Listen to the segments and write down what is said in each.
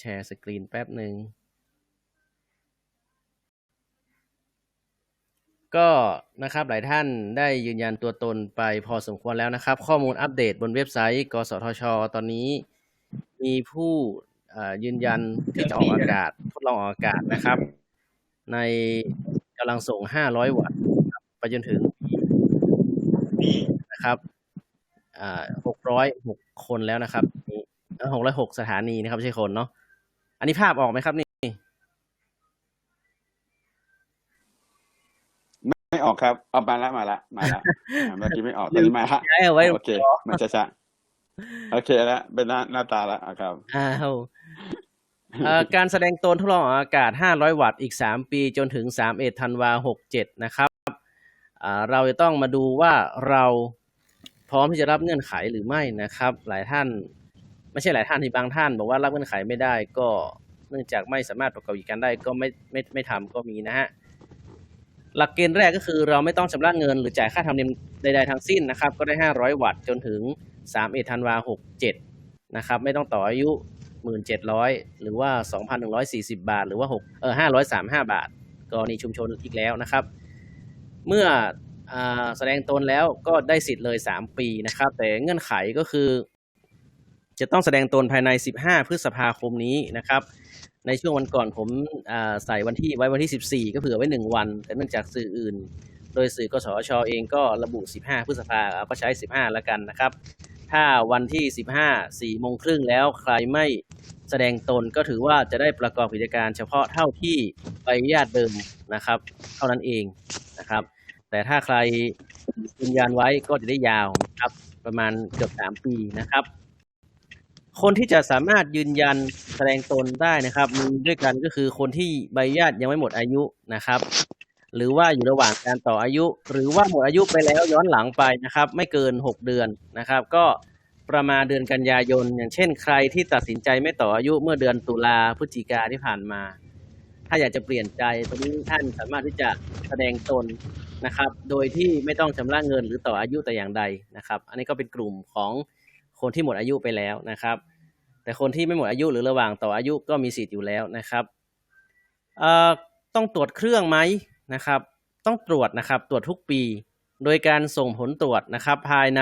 แชร์สกรีนแป๊บหนึ่งก็นะครับหลายท่านได้ยืนยันตัวตนไปพอสมควรแล้วนะครับ ข้อมูลอัปเดตบนเว็บไซต์ กสทช ตอนนี้ มีผู้ยืนยันที่จะออกอากาศทดลองออกอากาศนะครับ ในกำลังส่ง 500 วัตต์ไปจนถึงนะครับ606 คนแล้วนะครับ606 สถานีนะครับไม่ใช่คนเนาะ อันนี้ภาพออกไหมครับนี่ ไม่ออกครับเอามาละมาละมาละอ่าเมื่อกี้ไม่ออกตอนนี้มาละย้ายเอาไว้ โอเค มันจะจะโอเคแล้วเป็นหน้าหน้าตาแล้วอะครับ อ้าวเอ่อการแสดงตนทดลองออกอากาศ 500 วัตต์อีก 3 ปีจนถึง 31 ธันวา 67 นะครับอ่าเราจะต้องมาดูว่าเราพร้อมที่จะรับเงื่อนไขหรือไม่นะครับ หลายท่าน ไม่ใช่หลายท่านที่บางท่านบอกว่ารับเงื่อนไขไม่ได้ก็เนื่องจากไม่สามารถประกอบกิจการได้ก็ไม่ไม่ไม่ทำก็มีนะฮะหลักเกณฑ์แรกก็คือเราไม่ต้องชำระเงินหรือจ่ายค่าธรรมเนียมใดๆทั้งสิ้นนะครับ ก็ได้ 500 วัตต์จนถึง31ธันวา67นะครับ ไม่ต้องต่ออายุ 1,700 หรือว่า 2,140 บาท หรือว่า6เออ535 บาทกรณีชุมชนอีกแล้วนะครับ เมื่ออแสดงตนแล้วก็ได้สิทธิ์เลย 3 ปีนะครับ แต่เงื่อนไขก็คือ จะต้องแสดงตนภายใน 15 พฤษภาคมนี้นะครับ ในช่วงวันก่อนผมใส่วันที่ไว้วันที่ 14 ก็เผื่อไว้ 1 วัน แต่เนื่องจากสื่ออื่น โดยสื่อกสชเองก็ระบุ 15 พฤษภาเอาก็ใช้ 15 แล้วกันนะครับ ถ้าวันที่ 15 4โมงครึ่งแล้วใครไม่แสดงตนก็ถือว่าจะได้ประกอบกิจการเฉพาะเท่าที่ใบอนุญาตเดิมนะครับ เท่านั้นเองนะครับ แต่ถ้าใครยืนยันไว้ก็จะได้ยาวครับประมาณเกือบ 3 ปีนะครับ คนที่จะสามารถยืนยันแสดงตนได้นะครับ มีด้วยกันก็คือคนที่ใบอนุญาตยังไม่หมดอายุนะครับ หรือว่าอยู่ระหว่างการต่ออายุ หรือว่าหมดอายุไปแล้วย้อนหลังไปนะครับ ไม่เกิน 6 เดือนนะครับ ก็ประมาณเดือนกันยายน อย่างเช่น ใครที่ตัดสินใจไม่ต่ออายุเมื่อเดือนตุลาพฤศจิกาที่ผ่านมา ถ้าอยากจะเปลี่ยนใจตอนนี้ท่านสามารถที่จะแสดงตนนะครับ โดยที่ไม่ต้องชำระเงินหรือต่ออายุแต่อย่างใดนะครับ อันนี้ก็เป็นกลุ่มของคนที่หมดอายุไปแล้วนะครับ แต่คนที่ไม่หมดอายุหรือระหว่างต่ออายุก็มีสิทธิ์อยู่แล้วนะครับต้องตรวจเครื่องไหมนะครับ ต้องตรวจนะครับตรวจทุกปี โดยการส่งผลตรวจนะครับ ภายใน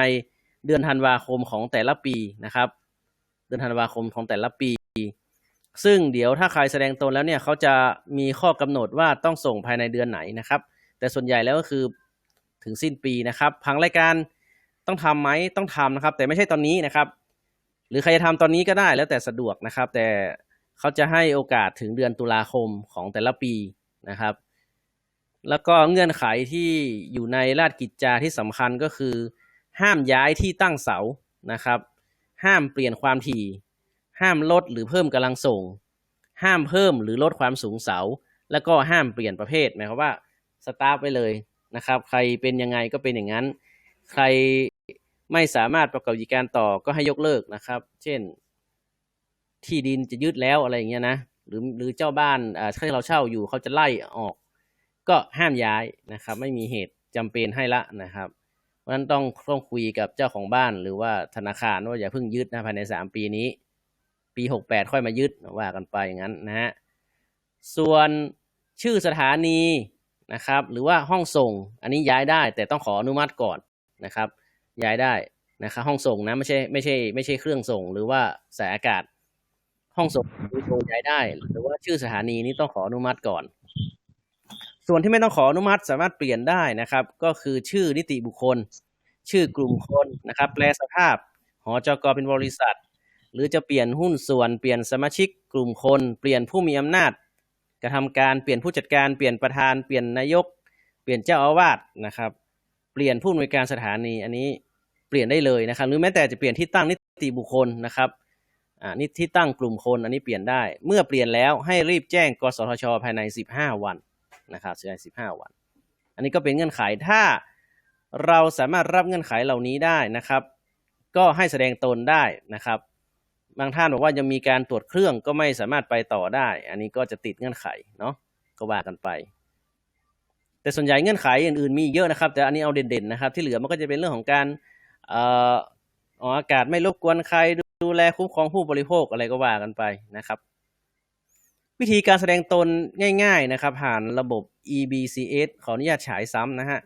เดือนธันวาคมของแต่ละปีนะครับ เดือนธันวาคมของแต่ละปี ซึ่งเดี๋ยวถ้าใครแสดงตนแล้วเนี่ยเขาจะมีข้อกำหนดว่าต้องส่งภายในเดือนไหนนะครับ แต่ส่วนใหญ่แล้วก็คือถึงสิ้นปีนะครับพังรายการต้องทำไหมต้องทำนะครับ แต่ไม่ใช่ตอนนี้นะครับ หรือใครจะทำตอนนี้ก็ได้แล้วแต่สะดวกนะครับ แต่เขาจะให้โอกาสถึงเดือนตุลาคมของแต่ละปีนะครับ แล้วก็เงื่อนไขที่อยู่ในราชกิจจาที่สำคัญก็คือ ห้ามย้ายที่ตั้งเสานะครับ ห้ามเปลี่ยนความถี่ ห้ามลดหรือเพิ่มกำลังส่ง ห้ามเพิ่มหรือลดความสูงเสา แล้วก็ห้ามเปลี่ยนประเภทหมายความว่าสตาร์ทไว้เลยนะครับ ใครเป็นยังไงก็เป็นอย่างนั้น ใคร ไม่สามารถประกอบกิจการต่อก็ให้ยกเลิกนะครับ เช่น ที่ดินจะยึดแล้วอะไรอย่างเงี้ยนะ หรือหรือเจ้าบ้านอ่าที่เราเช่าอยู่เขาจะไล่ออก ก็ห้ามย้ายนะครับ ไม่มีเหตุจำเป็นให้ละนะครับเพราะฉะนั้นต้องต้องคุยกับเจ้าของบ้านหรือว่าธนาคารว่าอย่าเพิ่งยึดนะภายในสามปีนี้ ปีหกแปดค่อยมายึดว่ากันไปอย่างนั้นนะฮะส่วนชื่อสถานีนะครับ หรือว่าห้องส่งอันนี้ย้ายได้แต่ต้องขออนุมัติก่อนนะครับ ย้ายได้นะครับห้องส่งนะไม่ใช่ไม่ใช่ไม่ใช่เครื่องส่ง หรือว่าสายอากาศ ห้องส่งมีโทรย้ายได้ หรือว่าชื่อสถานีนี้ต้องขออนุมัติก่อน ส่วนที่ไม่ต้องขออนุมัติสามารถเปลี่ยนได้นะครับ ก็คือชื่อนิติบุคคล ชื่อกลุ่มคนนะครับ แปลสภาพ หอจกเป็นบริษัท หรือจะเปลี่ยนหุ้นส่วนเปลี่ยนสมาชิก กลุ่มคน เปลี่ยนผู้มีอำนาจ กระทำการเปลี่ยนผู้จัดการเปลี่ยนประธานเปลี่ยนนายก เปลี่ยนเจ้าอาวาสนะครับ เปลี่ยนผู้อำนวยการสถานีอันนี้ เปลี่ยนได้เลยนะครับ หรือแม้แต่จะเปลี่ยนที่ตั้งนิติบุคคลนะครับอ่านี่ที่ตั้งกลุ่มคนอันนี้เปลี่ยนได้ เมื่อเปลี่ยนแล้วให้รีบแจ้งกสทช ภายใน 15 วันนะครับภายใน15 วัน อันนี้ก็เป็นเงื่อนไขถ้าเราสามารถรับเงื่อนไขเหล่านี้ได้นะครับ ก็ให้แสดงตนได้นะครับ บางท่านบอกว่ายังมีการตรวจเครื่องก็ไม่สามารถไปต่อได้ อันนี้ก็จะติดเงื่อนไขเนาะก็ว่ากันไป แต่ส่วนใหญ่เงื่อนไขอื่นๆมีเยอะนะครับ แต่อันนี้เอาเด่นๆนะครับ ที่เหลือมันก็จะเป็นเรื่องของการ เอ่อออกอากาศไม่รบกวนใครดูแลคุ้มครองผู้บริโภคอะไรก็ว่ากันไปนะครับ วิธีการแสดงตนง่ายๆนะครับ ผ่านระบบ EBCS ขออนุญาตฉายซ้ำนะฮะ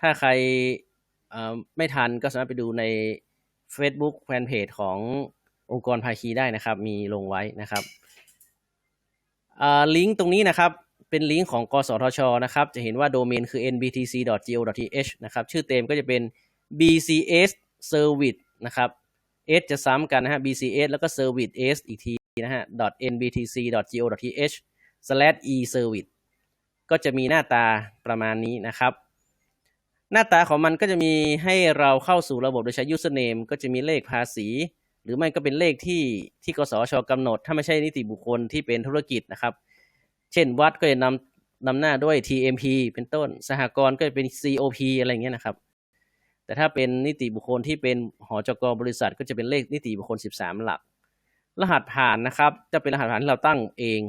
ถ้าใครอ่อไม่ทันก็สามารถไปดูใน Facebook แฟนเพจขององค์กรภาคีได้นะครับ มีลงไว้นะครับอ่าลิงก์ตรงนี้นะครับเป็นลิงก์ของกสทช นะครับ จะเห็นว่าโดเมนคือ nbtc.go.th นะครับ ชื่อเต็มก็จะเป็น bcs service นะครับ s จะซ้ำกันนะฮะ bcs แล้วก็ service s อีกทีนะฮะ nbtc.go.th slash e service ก็จะมีหน้าตาประมาณนี้นะครับ หน้าตาของมันก็จะมีให้เราเข้าสู่ระบบโดยใช้ username ก็จะมีเลขภาษี หรือไม่ก็เป็นเลขที่ที่กสชกำหนด ถ้าไม่ใช่นิติบุคคลที่เป็นธุรกิจนะครับ เช่นวัดก็จะนำนำหน้าด้วย TMP เป็นต้น สหกรณ์ก็จะเป็น COP อะไรอย่างเงี้ยนะครับ แต่ถ้าเป็นนิติบุคคลที่เป็นหอจกบริษัทก็จะเป็นเลขนิติบุคคล 13 หลัก รหัสผ่านนะครับ จะเป็นรหัสผ่านที่เราตั้งเอง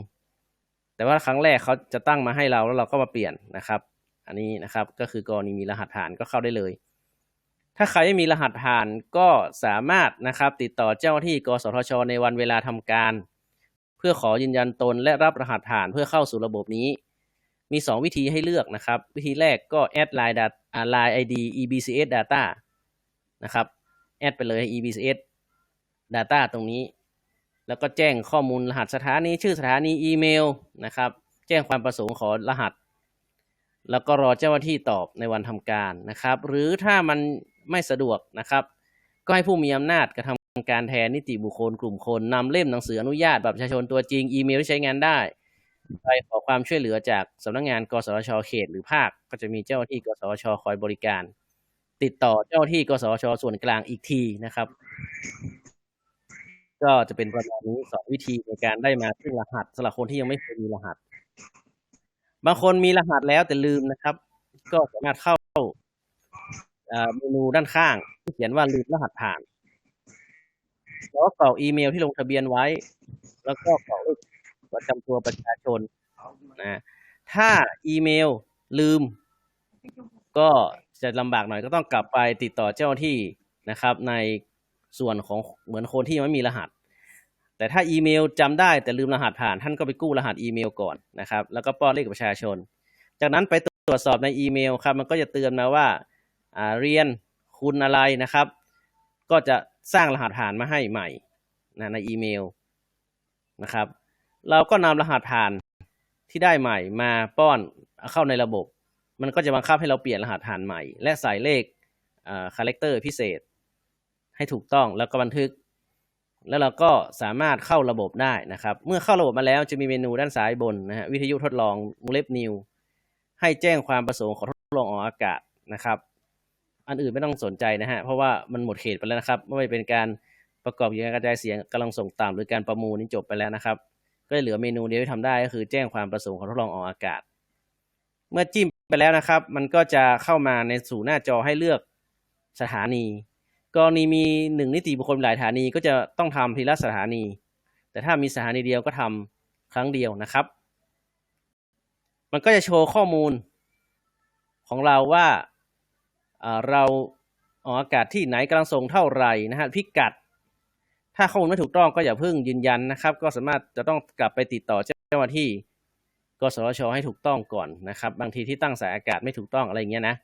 แต่ว่าครั้งแรกเขาจะตั้งมาให้เราแล้วเราก็มาเปลี่ยนนะครับ อันนี้นะครับก็คือกรณีมีรหัสผ่านก็เข้าได้เลย ถ้าใครไม่มีรหัสผ่านก็สามารถนะครับติดต่อเจ้าที่กสทช ในวันเวลาทำการ เพื่อขอยืนยันตนและรับรหัสผ่านเพื่อเข้าสู่ระบบนี้ มี 2 วิธีให้เลือกนะครับ วิธีแรกก็แอดไลน์ดัต ไลน์ ID EBCS Data นะครับ แอดไปเลย EBCS Data ตรงนี้ แล้วก็แจ้งข้อมูลรหัสสถานี ชื่อสถานีอีเมลนะครับ แจ้งความประสงค์ขอรหัส แล้วก็รอเจ้าหน้าที่ตอบในวันทำการนะครับ หรือถ้ามันไม่สะดวกนะครับ ก็ให้ผู้มีอำนาจกระทำการแทนนิติบุคคลกลุ่มคนนำเล่มหนังสืออนุญาตบัตรประชาชนตัวจริงอีเมลที่ใช้งานได้ ไปขอความช่วยเหลือจากสำนักงาน กสชเขต หรือภาค ก็จะมีเจ้าที่ กสชคอยบริการ ติดต่อเจ้าที่ กสชส่วนกลางอีกทีนะครับ ก็จะเป็นประมาณนี้สองวิธีในการได้มาซึ่งรหัสสำหรับคนที่ยังไม่เคยมีรหัส บางคนมีรหัสแล้วแต่ลืมนะครับ ก็สามารถเข้าเมนูด้านข้างที่เขียนว่าลืมรหัสผ่านแล้วก็กรอกอีเมลที่ลงทะเบียนไว้ แล้วก็กรอกเลข ประจำตัวประชาชนนะถ้าอีเมลลืม ก็จะลำบากหน่อยก็ต้องกลับไปติดต่อเจ้าหน้าที่นะครับ ในส่วนของเหมือนคนที่ยังไม่มีรหัส แต่ถ้าอีเมลจำได้แต่ลืมรหัสผ่าน ท่านก็ไปกู้รหัสอีเมลก่อนนะครับ แล้วก็ป้อนเลขประชาชน จากนั้นไปตรวจสอบในอีเมลครับมันก็จะเตือนมาว่าอ่าเรียนคุณอะไรนะครับ ก็จะสร้างรหัสผ่านมาให้ใหม่นะในอีเมลนะครับ เราก็นำรหัสผ่านที่ได้ใหม่มาป้อนเข้าในระบบ มันก็จะบังคับให้เราเปลี่ยนรหัสผ่านใหม่ และใส่เลขคาแรคเตอร์พิเศษ ให้ถูกต้องแล้วก็บันทึก แล้วเราก็สามารถเข้าระบบได้นะครับ เมื่อเข้าระบบมาแล้วจะมีเมนูด้านซ้ายบนนะฮะวิทยุทดลองวงเล็บนิวให้แจ้งความประสงค์ขอทดลองออกอากาศนะครับ อันอื่นไม่ต้องสนใจนะฮะเพราะว่ามันหมดเขตไปแล้วนะครับ ไม่ว่าเป็นการประกอบกิจการกระจายเสียงกำลังส่งต่ำหรือการประมูลนี่จบไปแล้วนะครับ ก็เหลือเมนูเดียวที่ทำได้ก็คือแจ้งความประสงค์ขอทดลองออกอากาศ เมื่อจิ้มไปแล้วนะครับ มันก็จะเข้ามาในสู่หน้าจอให้เลือกสถานี กรณีมีหนึ่งนิติบุคคลหลายสถานีก็จะต้องทำทีละสถานี แต่ถ้ามีสถานีเดียวก็ทำครั้งเดียวนะครับ มันก็จะโชว์ข้อมูลของเราว่าเอ่อเราออกอากาศที่ไหนกำลังส่งเท่าไหร่นะฮะพิกัด ถ้าข้อมูลไม่ถูกต้องก็อย่าเพิ่งยืนยันนะครับ ก็สามารถจะต้องกลับไปติดต่อเจ้าหน้าที่กสชให้ถูกต้องก่อนนะครับ บางทีที่ตั้งสายอากาศไม่ถูกต้องอะไรอย่างเงี้ยนะ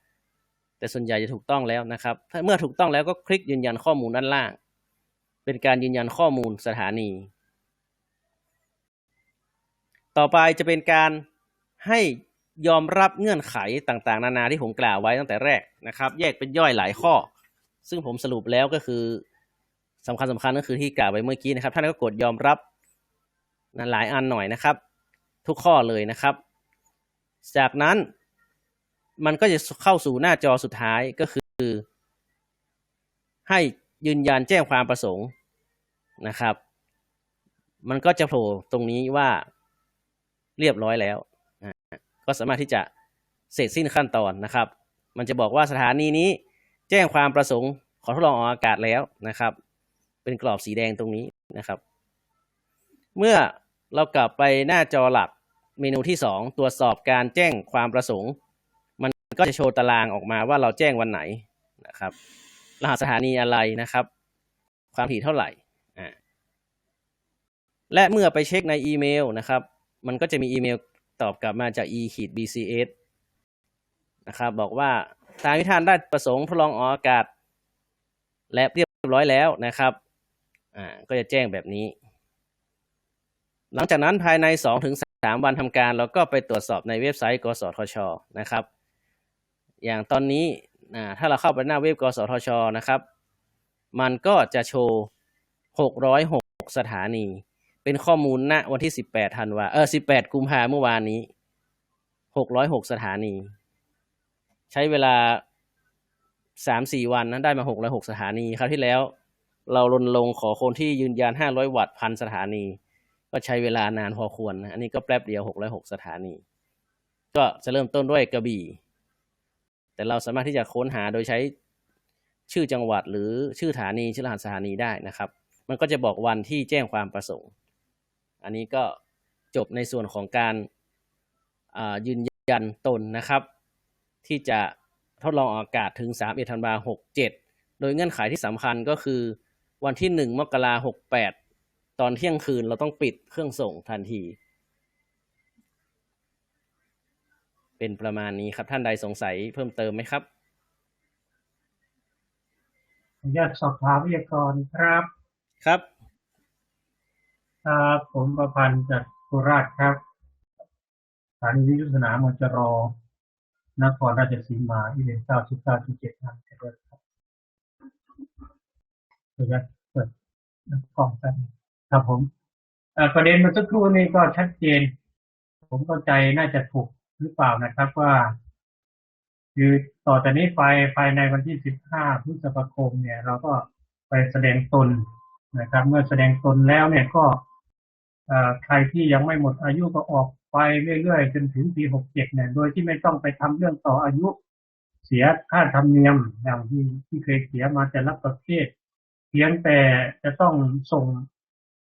แต่ส่วนใหญ่จะถูกต้องแล้วนะครับ ถ้าเมื่อถูกต้องแล้วก็คลิกยืนยันข้อมูลด้านล่าง เป็นการยืนยันข้อมูลสถานี ต่อไปจะเป็นการให้ยอมรับเงื่อนไขต่างๆ นานาที่ผมกล่าวไว้ตั้งแต่แรกนะครับ แยกเป็นย่อยหลายข้อ ซึ่งผมสรุปแล้วก็คือ สำคัญสำคัญก็คือที่กล่าวไว้เมื่อกี้นะครับ ท่านก็กดยอมรับนะหลายอันหน่อยนะครับ ทุกข้อเลยนะครับ จากนั้นมันก็จะเข้าสู่หน้าจอสุดท้ายก็คือ ให้ยืนยันแจ้งความประสงค์นะครับ มันก็จะโผล่ตรงนี้ว่าเรียบร้อยแล้วนะก็สามารถที่จะเสร็จสิ้นขั้นตอนนะครับ มันจะบอกว่าสถานีนี้แจ้งความประสงค์ขอทดลองออกอากาศแล้วนะครับ เป็นกรอบสีแดงตรงนี้นะครับ เมื่อเรากลับไปหน้าจอหลักเมนูที่ 2 ตรวจสอบการแจ้งความประสงค์ มันก็จะโชว์ตารางออกมาว่าเราแจ้งวันไหนนะครับ รหัสสถานีอะไรนะครับ ความถี่เท่าไหร่และเมื่อไปเช็คในอีเมลนะครับ มันก็จะมีอีเมลตอบกลับมาจาก e ขีด bcs นะครับบอกว่าทางวิธานได้ประสงค์ทดลองออกอากาศ และเรียบร้อยแล้วนะครับ อ่าก็จะแจ้งแบบนี้ หลังจากนั้นภายใน 2-3 วันทำการเราก็ไปตรวจสอบในเว็บไซต์ กสทช นะครับ อย่างตอนนี้ถ้าเราเข้าไปหน้าเว็บ กสทช นะครับ มันก็จะโชว์ 606 สถานี เป็นข้อมูลณวันที่ 18ธันวาเออ 18 กุมภาเมื่อวานนี้ 606 สถานี ใช้เวลา 3-4 วันนั้นได้มา 606 สถานี คราวที่แล้ว เรารณรงค์ขอคนที่ยืนยัน 500 วัตต์พันสถานี ก็ใช้เวลานานพอควรนะอันนี้ก็แป๊บเดียว 606 สถานี ก็จะเริ่มต้นด้วยกระบี่ แต่เราสามารถที่จะค้นหาโดยใช้ชื่อจังหวัดหรือชื่อสถานีชื่อรหัสสถานีได้นะครับ มันก็จะบอกวันที่แจ้งความประสงค์ อันนี้ก็จบในส่วนของการยืนยันตนนะครับ ที่จะทดลองออกอากาศถึง3ธันวาคม67โดยเงื่อนไขที่สำคัญก็คือ วันที่1มกราคม68ตอนเที่ยงคืนเราต้องปิดเครื่องส่งทันที เป็นประมาณนี้ครับท่านใดสงสัยเพิ่มเติมไหมครับขออนุญาตสอบถามวิทยากรครับครับครับผมประพันธ์จากโคราชครับสถานีวิทยุสนามมจรนครราชสีมาอีเลนเก้าสิบเก้าจุดเจ็ดนันเริครับ ขออนุญาตเปิดกล้องแป๊บนึงครับผมประเด็นเมื่อสักครู่นี้ก็ชัดเจน ผมเข้าใจน่าจะถูกหรือเปล่านะครับว่า คือต่อจากนี้ไปภายในวันที่15พฤษภาคมเนี่ย เราก็ไปแสดงตนนะครับ เมื่อแสดงตนแล้วเนี่ยก็ใครที่ยังไม่หมดอายุก็ออกไปเรื่อยๆจนถึงปี67เนี่ย โดยที่ไม่ต้องไปทำเรื่องต่ออายุเสียค่าธรรมเนียมอย่างที่ที่เคยเสียมาแต่ละประเภท เพียงแต่จะต้องส่ง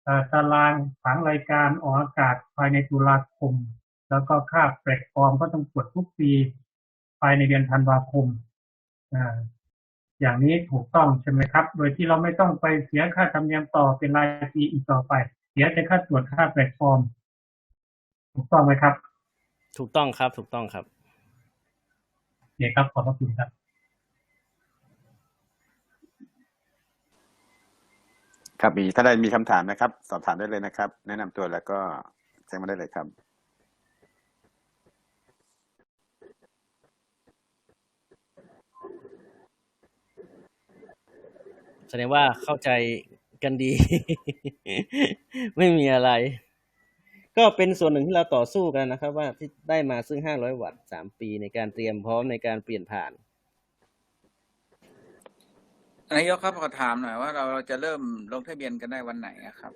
เอ่อตารางผังรายการออกอากาศภายในตุลาคม แล้วก็ค่าแปลกฟอร์มก็ต้องตรวจทุกปีภายในเดือนธันวาคมอ่าอย่างนี้ถูกต้องใช่ไหมครับ โดยที่เราไม่ต้องไปเสียค่าธรรมเนียมต่อเป็นรายปีอีกต่อไป เสียแต่ค่าตรวจค่าแปลกฟอร์ม ถูกต้องไหมครับ ถูกต้องครับ ถูกต้องครับโอเคครับขอบพระคุณครับ ครับมีถ้าใดมีคำถามนะครับ สอบถามได้เลยนะครับ แนะนำตัวแล้วก็แจ้งมาได้เลยครับ แสดงว่าเข้าใจกันดี ไม่มีอะไร ก็เป็นส่วนหนึ่งที่เราต่อสู้กันนะครับ ว่าที่ได้มาซึ่ง 500 วัตต์ 3 ปีในการเตรียมพร้อมในการเปลี่ยนผ่าน นายกครับขอถามหน่อยว่าเราเราจะเริ่มลงทะเบียนกันได้วันไหนอะครับ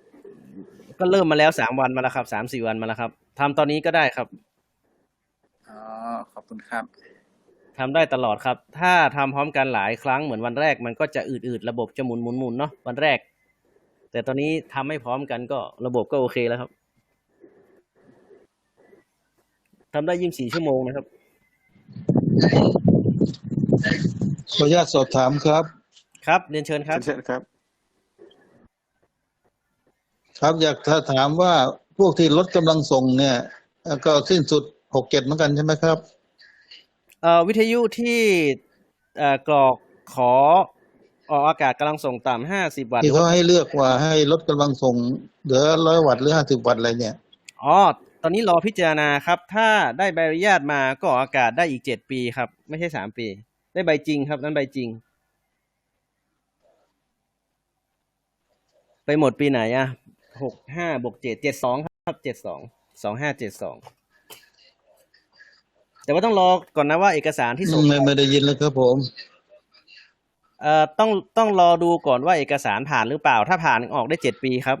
ก็เริ่มมาแล้ว3วันมาแล้วครับ3 4วันมาแล้วครับทำตอนนี้ก็ได้ครับอ๋อขอบคุณครับทำได้ตลอดครับ ถ้าทำพร้อมกันหลายครั้งเหมือนวันแรกมันก็จะอืดๆระบบจะหมุนหมุนหมุนเนาะวันแรก แต่ตอนนี้ทำไม่พร้อมกันก็ระบบก็โอเคแล้วครับทำได้ยิ่งสี่ชั่วโมงนะครับ ขออนุญาตสอบถามครับ ครับเรียนเชิญครับเชิญครับ ครับอยากถ้าถามว่าพวกที่ลดกำลังส่งเนี่ยเอ่อก็สิ้นสุดหกเจ็ดเหมือนกันใช่ไหมครับเอ่อวิทยุที่เอ่อกรอกขอออกอากาศกำลังส่งต่ำห้าสิบวัตต์ที่เขาให้เลือกว่าให้ลดกำลังส่งเหลือร้อยวัตต์หรือห้าสิบวัตต์อะไรเนี่ยอ๋อตอนนี้รอพิจารณาครับ ถ้าได้ใบอนุญาตมาก็ออกอากาศได้อีกเจ็ดปีครับ ไม่ใช่สามปี ได้ใบจริงครับ นั้นใบจริง ไปหมดปีไหนอะหกห้าบวกเจ็ดเจ็ดสองครับเจ็ดสองสองห้าเจ็ดสองแต่ว่าต้องรอก่อนนะว่าเอกสารที่ส่งไม่ไม่ได้ยินเลยครับผมเอ่อต้องต้องรอดูก่อนว่าเอกสารผ่านหรือเปล่า ถ้าผ่านออกได้เจ็ดปีครับ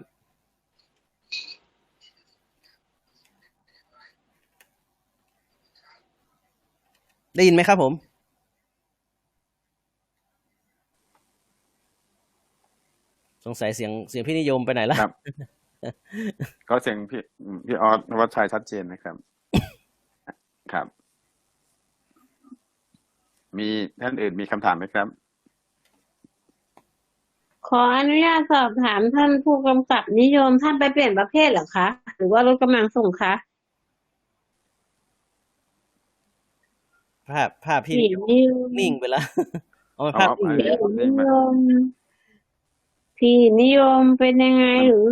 ได้ยินไหมครับผม สงสัยเสียงเสียงพี่นิยมไปไหนแล้วครับ ก็เสียงพี่พี่ออสวัชชัยชัดเจนนะครับ ครับ มีท่านอื่นมีคำถามไหมครับ ขออนุญาตสอบถามท่านผู้กำกับนิยมท่านไปเปลี่ยนประเภทเหรอคะ หรือว่ารถกำลังส่งคะภาพภาพพี่นิ่งไปแล้ว เอาภาพอ๋อ นิ่งไปแล้ว นิยม ผีนิยมเป็นยังไงหรือ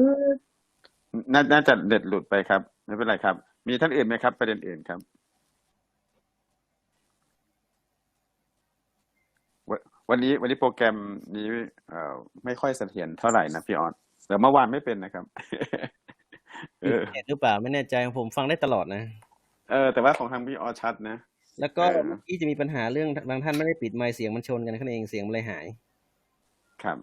น่าน่าจะเด็ดหลุดไปครับ ไม่เป็นไรครับ มีท่านอื่นไหมครับ ประเด็นอื่นครับวันวันนี้วันนี้โปรแกรมนี้เอ่อไม่ค่อยเสถียรเท่าไหร่นะพี่ออสแต่เมื่อวานไม่เป็นนะครับ เออเห็นหรือเปล่าไม่แน่ใจผมฟังได้ตลอดนะ เออ แต่ว่าของทางพี่ออสชัดนะ แล้วก็เออ เมื่อกี้จะมีปัญหาเรื่องบางท่านไม่ได้ปิดไมค์เสียงมันชนกันแค่นั้นเองเสียงมันเลยหาย ครับ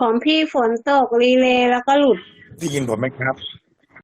ของพี่ฝนตกรีเลย์แล้วก็หลุดได้ยินผมไหมครับ